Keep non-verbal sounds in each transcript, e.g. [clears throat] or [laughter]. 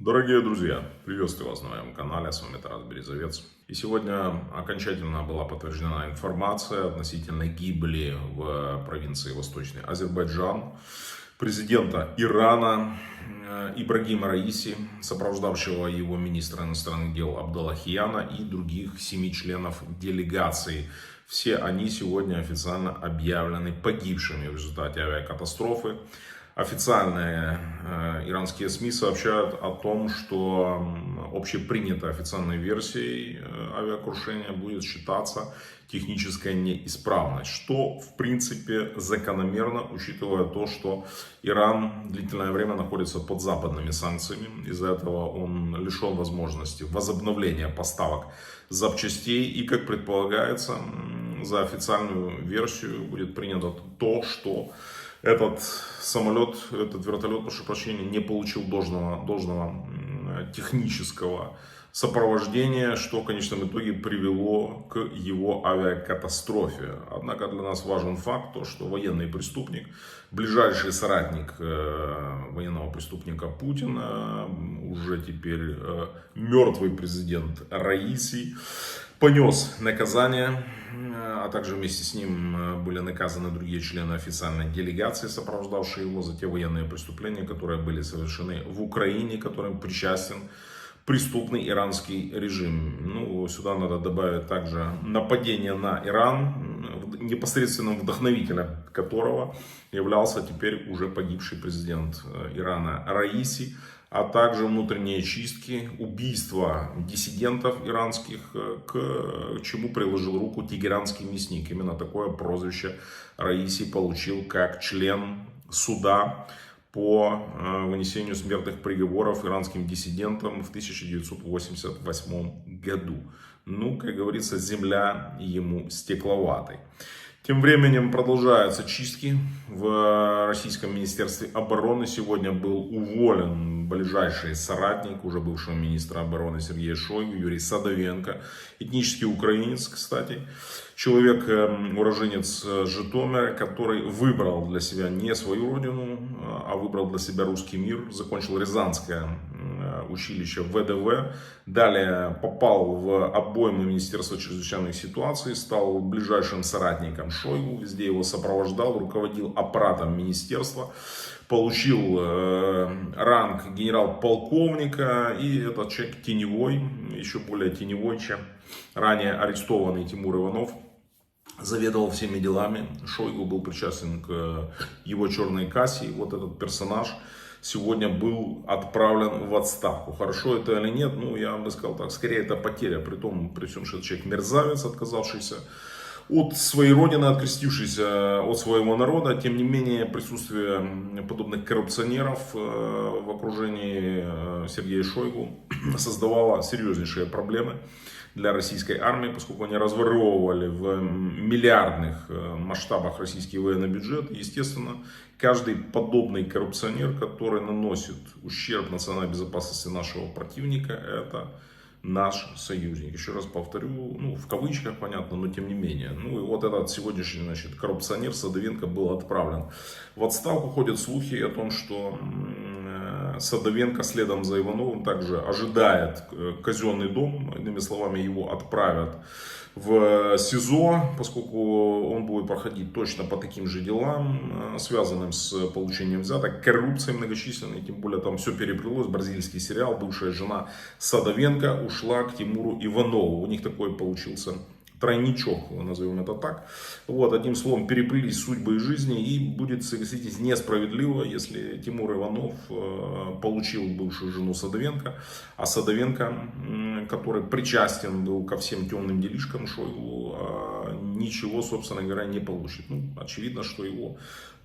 Дорогие друзья, приветствую вас на моем канале, с вами Тарас Березовец. И сегодня окончательно была подтверждена информация относительно гибели в провинции Восточный Азербайджан президента Ирана э, Ибрагима Раиси, сопровождавшего его министра иностранных дел Абдаллахияна и других семи членов делегации. Все они сегодня официально объявлены погибшими в результате авиакатастрофы. Официальные э, иранские СМИ сообщают о том, что общепринятой официальной версией э, авиакрушения будет считаться техническая неисправность, что в принципе закономерно, учитывая то, что Иран длительное время находится под западными санкциями, из-за этого он лишен возможности возобновления поставок запчастей. И, как предполагается, за официальную версию будет принято то, что этот самолет, этот вертолет, прошу прощения, не получил должного, должного технического сопровождения, что в конечном итоге привело к его авиакатастрофе. Однако для нас важен факт, то, что военный преступник, ближайший соратник э, военного преступника Путина, уже теперь э, мертвый президент Раиси, понес наказание, а также вместе с ним э, были наказаны другие члены официальной делегации, сопровождавшие его за те военные преступления, которые были совершены в Украине, которым причастен преступный иранский режим. Ну, сюда надо добавить также нападение на Иран, непосредственным вдохновителем которого являлся теперь уже погибший президент э, Ирана Раиси а также внутренние чистки, убийства диссидентов иранских, э, к чему приложил руку тегеранский мясник. Именно такое прозвище Раиси получил как член суда по э, вынесению смертных приговоров иранским диссидентам в 1988 году. Ну, как говорится, земля ему стекловатой. Тем временем продолжаются чистки в Российском Министерстве обороны. Сегодня был уволен ближайший соратник уже бывшего министра обороны Сергея Шойгу, Юрий Садовенко, этнический украинец, кстати. Человек, эм, уроженец Житомира, который выбрал для себя не свою родину, а выбрал для себя русский мир, закончил Рязанское училище ВДВ. Далее попал в обоймы Министерства чрезвычайных ситуаций, стал ближайшим соратником Шойгу, везде его сопровождал, руководил аппаратом министерства получил э, ранг генерал-полковника, и этот человек теневой, еще более теневой, чем ранее арестованный Тимур Иванов, заведовал всеми делами. Шойгу был причастен к его черной кассе, вот этот персонаж сегодня был отправлен в отставку. Хорошо это или нет, ну я бы сказал так, скорее это потеря, при том, при всем, что человек мерзавец, отказавшийся от своей родины, открестившийся от своего народа. Тем не менее, присутствие подобных коррупционеров э, в окружении э, Сергея Шойгу [clears throat] создавало серьезнейшие проблемы для российской армии, поскольку они разворовывали в миллиардных э, масштабах российский военный бюджет. Естественно, каждый подобный коррупционер, который наносит ущерб национальной безопасности нашего противника, это наш союзник. Еще раз повторю, ну, в кавычках, понятно, но тем не менее. Ну, и вот этот сегодняшний, значит, коррупционер Садовенко был отправлен в отставку. Ходят слухи о том, что Садовенко следом за Ивановым также ожидает э, казенный дом. Иными словами, его отправят в СИЗО, поскольку он будет проходить точно по таким же делам, э, связанным с получением взяток, коррупцией многочисленной, тем более там все переплелось, бразильский сериал, бывшая жена Садовенко ушла к Тимуру Иванову, у них такой получился тройничок, назовем это так. Вот, одним словом, переплылись судьбы и жизни, и будет, согласитесь, несправедливо, если Тимур Иванов э, получил бывшую жену Садовенко, а Садовенко, который причастен был ко всем темным делишкам Шойгу, э, ничего, собственно говоря, не получит. Ну, очевидно, что его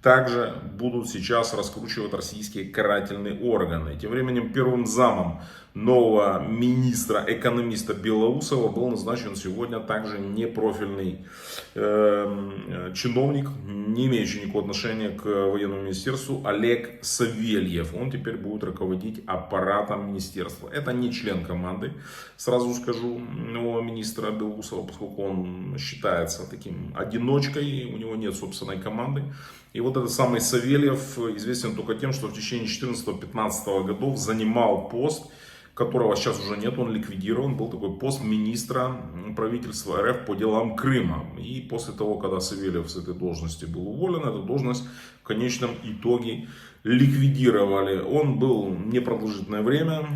также будут сейчас раскручивать российские карательные органы. Тем временем первым замом нового министра, экономиста Белоусова был назначен сегодня также непрофильный э, чиновник, не имеющий никакого отношения к военному министерству, Олег Савельев. Он теперь будет руководить аппаратом министерства. Это не член команды, сразу скажу, нового министра Белоусова, поскольку он считается таким одиночкой, у него нет собственной команды. И вот этот самый Савельев известен только тем, что в течение 14-15 годов занимал пост, которого сейчас уже нет, он ликвидирован, был такой пост министра правительства РФ по делам Крыма. И после того, когда Савельев с этой должности был уволен, эту должность в конечном итоге ликвидировали. Он был непродолжительное время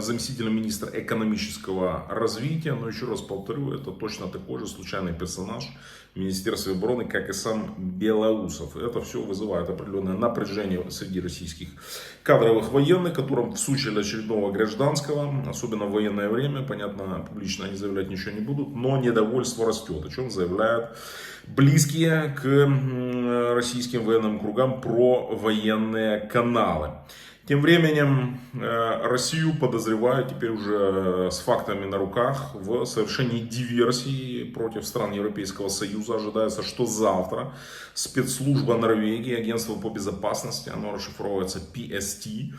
заместителем министра экономического развития, но еще раз повторю, это точно такой же случайный персонаж Министерства обороны, как и сам Белоусов. Это все вызывает определенное напряжение среди российских кадровых военных, которым в случае очередного гражданского, особенно в военное время, понятно, публично они заявлять ничего не будут, но недовольство растет, о чем заявляют близкие к российским военным кругам про военные каналы. Тем временем э, Россию подозревают теперь уже с фактами на руках в совершении диверсии против стран Европейского Союза. Ожидается, что завтра спецслужба Норвегии, агентство по безопасности, оно расшифровывается PST,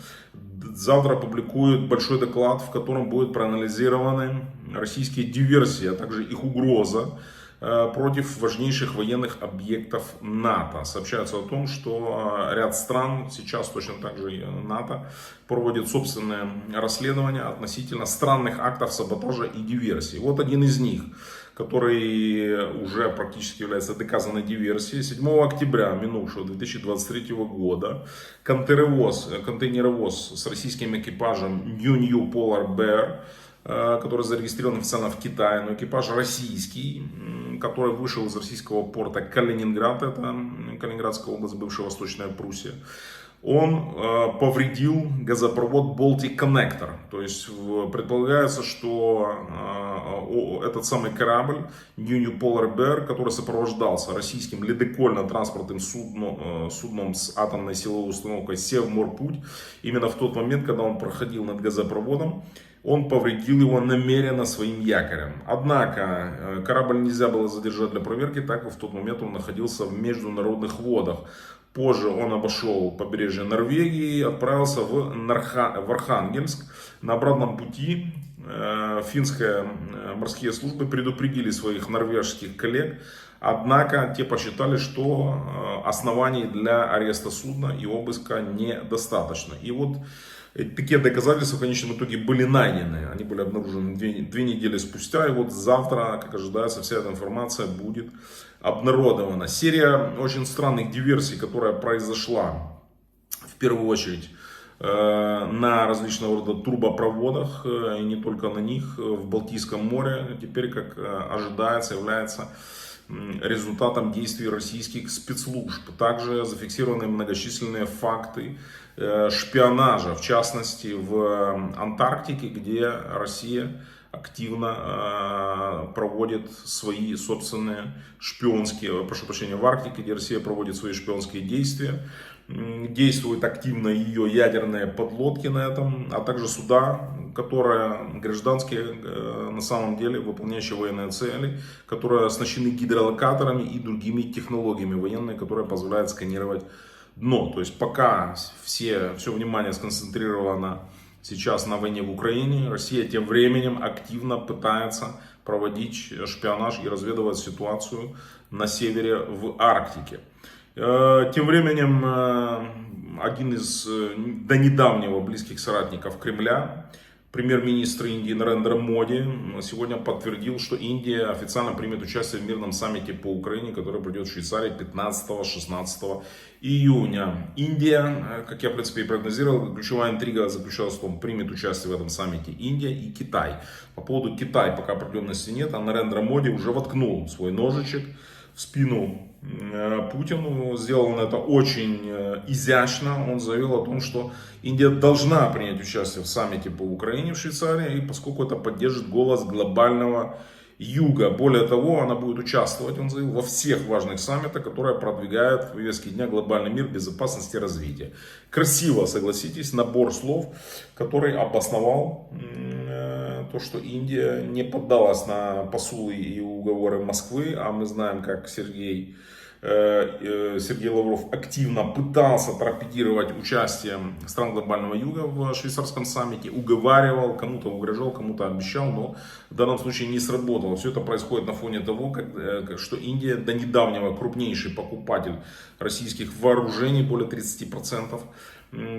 завтра опубликует большой доклад, в котором будут проанализированы российские диверсии, а также их угроза Э, против важнейших военных объектов НАТО. Сообщается о том, что э, ряд стран, сейчас точно так же НАТО, проводит собственное расследование относительно странных актов саботажа и диверсии. Вот один из них, который уже практически является доказанной диверсией. 7 октября минувшего 2023 года контейнеровоз, контейнеровоз с российским экипажем New New Polar Bear Э, который зарегистрирован официально в Китае, но экипаж российский, который вышел из российского порта Калининград, это Калининградская область, бывшая Восточная Пруссия, он э, повредил газопровод Baltic Connector. То есть предполагается, что э, этот самый корабль New New Polar Bear, который сопровождался российским ледокольно-транспортным судном, судном с атомной силовой установкой Севморпуть, именно в тот момент, когда он проходил над газопроводом, он повредил его намеренно своим якорем. Однако э, корабль нельзя было задержать для проверки, так как в тот момент он находился в международных водах. Позже он обошел побережье Норвегии и отправился в, Нарха... в Архангельск. На обратном пути э, финские э, морские службы предупредили своих норвежских коллег, однако те посчитали, что оснований для ареста судна и обыска недостаточно. И вот такие доказательства в конечном итоге были найдены. Они были обнаружены две, две недели спустя. И вот завтра, как ожидается, вся эта информация будет обнародована. Серия очень странных диверсий, которая произошла в первую очередь э, на различного рода трубопроводах, э, и не только на них, в Балтийском море, теперь, как э, ожидается, является результатом действий российских спецслужб. Также зафиксированы многочисленные факты э, шпионажа, в частности в Антарктике, где Россия активно э, проводит свои собственные шпионские, прошу прощения, в Арктике, где Россия проводит свои шпионские действия действуют активно ее ядерные подлодки на этом, а также суда, которые гражданские э, на самом деле, выполняющие военные цели, которые оснащены гидролокаторами и другими технологиями военные, которые позволяют сканировать дно. То есть пока все, все внимание сконцентрировано сейчас на войне в Украине, Россия тем временем активно пытается проводить шпионаж и разведывать ситуацию на севере в Арктике. Э, тем временем э, один из до недавнего близких соратников Кремля, премьер-министр Индии Нарендра Моди, сегодня подтвердил, что Индия официально примет участие в мирном саммите по Украине, который пройдет в Швейцарии 15-16 июня. Индия, как я в принципе и прогнозировал, ключевая интрига заключалась в том, примет участие в этом саммите Индия и Китай. По поводу Китая пока определенности нет, а Нарендра Моди уже воткнул свой ножичек спину Э, Путину. Сделал он это очень э, изящно. Он заявил о том, что Индия должна принять участие в саммите по Украине в Швейцарии, и поскольку это поддержит голос глобального юга. Более того, она будет участвовать, он заявил, во всех важных саммитах, которые продвигают в повестке дня глобальный мир, безопасность и развитие. Красиво, согласитесь, набор слов, который обосновал то, что Индия не поддалась на посулы и уговоры Москвы, а мы знаем, как Сергей э, э, Сергей Лавров активно пытался торпедировать участие стран глобального юга в швейцарском саммите, уговаривал, кому-то угрожал, кому-то обещал, но в данном случае не сработало. Все это происходит на фоне того, как, э, что Индия до недавнего крупнейший покупатель российских вооружений, более 30%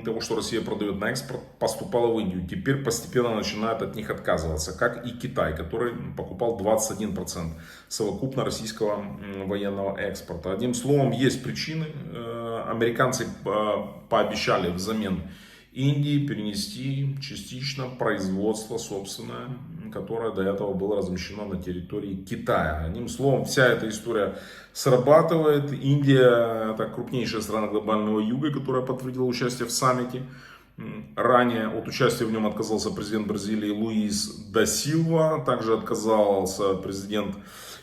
того, что Россия продает на экспорт, поступало в Индию. Теперь постепенно начинает от них отказываться, как и Китай, который покупал 21% совокупно российского военного экспорта. Одним словом, есть причины. Э, американцы э, пообещали взамен Индии перенести частично производство собственное, которое до этого было размещено на территории Китая. Одним словом, вся эта история срабатывает. Индия это крупнейшая страна глобального юга, которая подтвердила участие в саммите. Ранее от участия в нем отказался президент Бразилии Луис да Силва, также отказался президент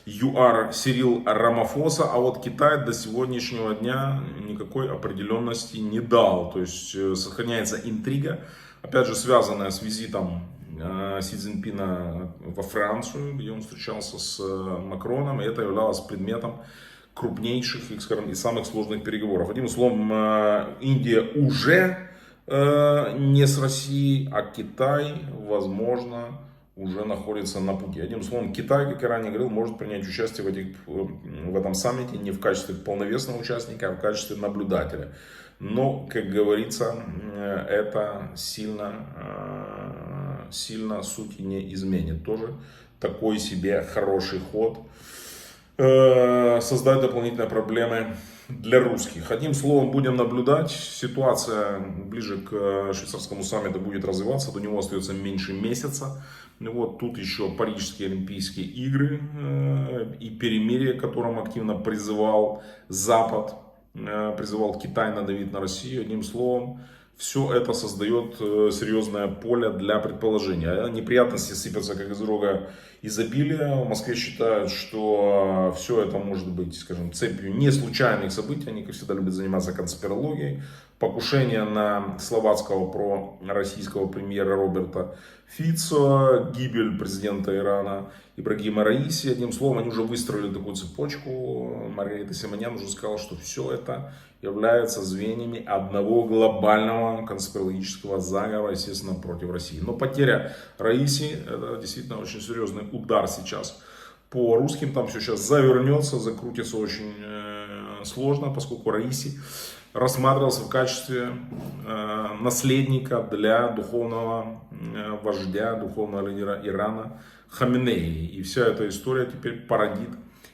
ЮАР Сирил Рамафоса, а вот Китай до сегодняшнего дня никакой определенности не дал. То есть э, сохраняется интрига, опять же связанная с визитом э, Си Цзиньпина во Францию, где он встречался с э, Макроном, и это являлось предметом крупнейших и самых сложных переговоров. Одним словом, Индия уже не с Россией, а Китай, возможно, уже находится на пути. Одним словом, Китай, как я ранее говорил, может принять участие в, этих, в этом саммите не в качестве полновесного участника, а в качестве наблюдателя. Но, как говорится, это сильно, э, сильно сути не изменит. Тоже такой себе хороший ход. Э, создать дополнительные проблемы для русских. Одним словом, будем наблюдать. Ситуация ближе к э, швейцарскому саммиту будет развиваться. До него остается меньше месяца. Вот тут еще Парижские Олимпийские игры э, и перемирие, которым активно призывал Запад, призывал Китай надавить на Россию. Одним словом, все это создает э, серьезное поле для предположения. А неприятности сыпятся как из рога изобилия. В Москве считают, что все это может быть, скажем, цепью не случайных событий. Они, как всегда, любят заниматься конспирологией. Покушение на словацкого про российского премьера Роберта Фицо, гибель президента Ирана Ибрагима Раиси. Одним словом, они уже выстроили такую цепочку. Маргарита Симонян уже сказала, что все это является звеньями одного глобального конспирологического заговора, естественно, против России. Но потеря Раиси, это действительно очень серьезный удар сейчас по русским. Там все сейчас завернется, закрутится очень э, сложно, поскольку Раиси рассматривался в качестве э, наследника для духовного э, вождя, духовного лидера Ирана Хаминеи. И вся эта история теперь породит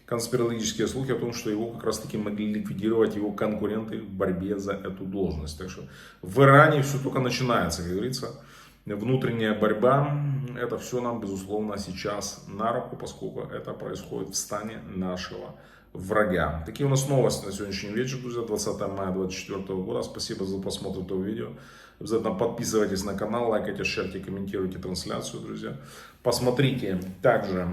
конспирологические слухи о том, что его как раз таки могли ликвидировать его конкуренты в борьбе за эту должность. Так что в Иране все только начинается, как говорится. Внутренняя борьба, это все нам, безусловно, сейчас на руку, поскольку это происходит в стане нашего врага. Такие у нас новости на сегодняшний вечер, друзья, 20 мая 2024 года. Спасибо за просмотр этого видео. Обязательно подписывайтесь на канал, лайкайте, шерьте, комментируйте трансляцию, друзья. Посмотрите также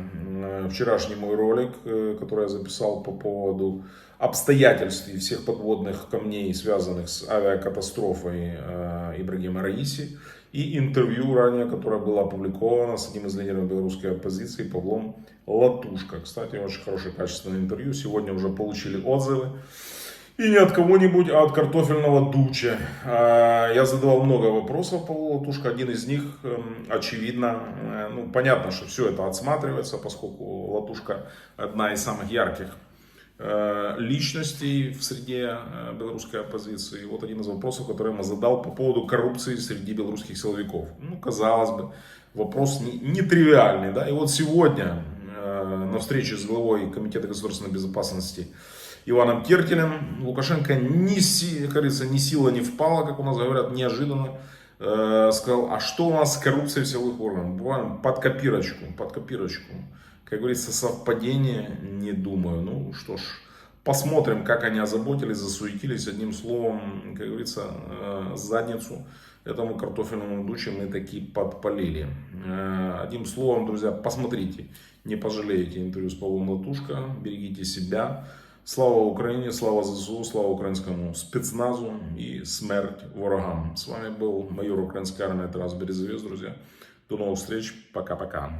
вчерашний мой ролик, э, который я записал по поводу обстоятельств и всех подводных камней, связанных с авиакатастрофой э, Ибрагима Раиси. И интервью ранее, которое было опубликовано с одним из лидеров белорусской оппозиции Павлом Латушко. Кстати, очень хорошее качественное интервью. Сегодня уже получили отзывы. И не от кого-нибудь, а от картофельного дуча. А, я задавал много вопросов по Латушко. Один из них, эм, очевидно, э, ну, понятно, что все это отсматривается, поскольку Латушка одна из самых ярких э, личностей в среде э, белорусской оппозиции. Вот один из вопросов, который я задал по поводу коррупции среди белорусских силовиков. Ну, казалось бы, вопрос нетривиальный. Не да? И вот сегодня на встрече с главой Комитета государственной безопасности Иваном Кертелем. Лукашенко ни, как говорится, ни сила не впала, как у нас говорят, неожиданно. Э, сказал, а что у нас с коррупцией силовых органов? Буквально под копирочку, под копирочку. Как говорится, совпадение, не думаю. Ну что ж, посмотрим, как они озаботились, засуетились. Одним словом, как говорится, э, задницу этому картофельному дуче мы таки подпалили. Э, одним словом, друзья, посмотрите, не пожалеете интервью с Павлом Латушко, берегите себя. Слава Україні, слава ЗСУ, слава українському спецназу і смерть ворогам. С вами был майор украинской армии Тарас Березовец, друзья. До новых встреч. Пока-пока.